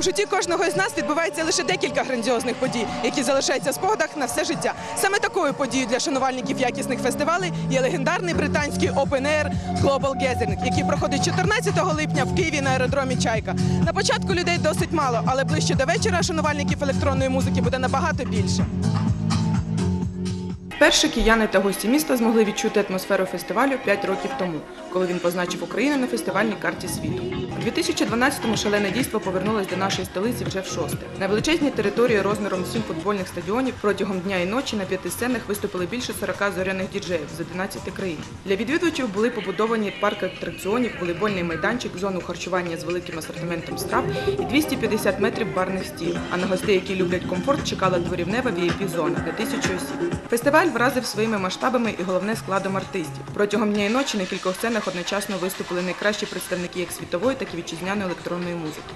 У житті кожного із нас відбувається лише декілька грандіозних подій, які залишаються в спогадах на все життя. Саме такою подією для шанувальників якісних фестивалей є легендарний британський Open Air Global Gathering, який проходить 14 липня в Києві на аеродромі Чайка. На початку людей досить мало, але ближче до вечора шанувальників електронної музики буде набагато більше. Вперше кияни та гості міста змогли відчути атмосферу фестивалю 5 років тому, коли він позначив Україну на фестивальній карті світу. У 2012-му шалене дійство повернулось до нашої столиці вже в шосте. На величезній території розміром сім футбольних стадіонів протягом дня і ночі на п'яти сценах виступили більше 40 зоряних діджеїв з 11 країн. Для відвідувачів були побудовані парк атракціонів, волейбольний майданчик, зону харчування з великим асортиментом страв і 250 метрів барних стіл. А на гостей, які люблять комфорт, чекала дворівнева VIP-зона для тисячі осіб. Фестиваль вразив своїми масштабами і головне складом артистів. Протягом дня і ночі на кількох сценах одночасно виступили найкращі представники як світової, так і вітчизняної електронної музики.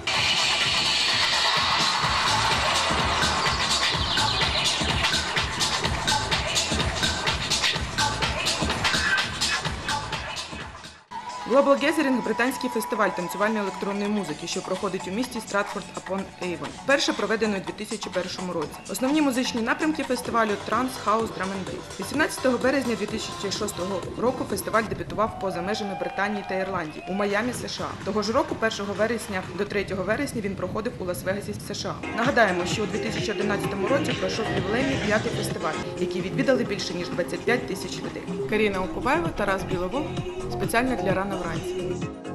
Global Gathering – британський фестиваль танцювальної електронної музики, що проходить у місті Стратфорд апон Ейвон. Перше проведено у 2001 році. Основні музичні напрямки фестивалю транс, хаус, драм н бейс. 18 березня 2006 року фестиваль дебютував поза межами Британії та Ірландії у Майамі, США. Того ж року, 1 вересня до 3 вересня, він проходив у Лас-Вегасі, США. Нагадаємо, що у 2011 році пройшов ювілейний п'ятий фестиваль, який відвідали більше ніж 25 тисяч людей. Каріна Окуваєва, Тарас Біловол, спеціально для рано вранці.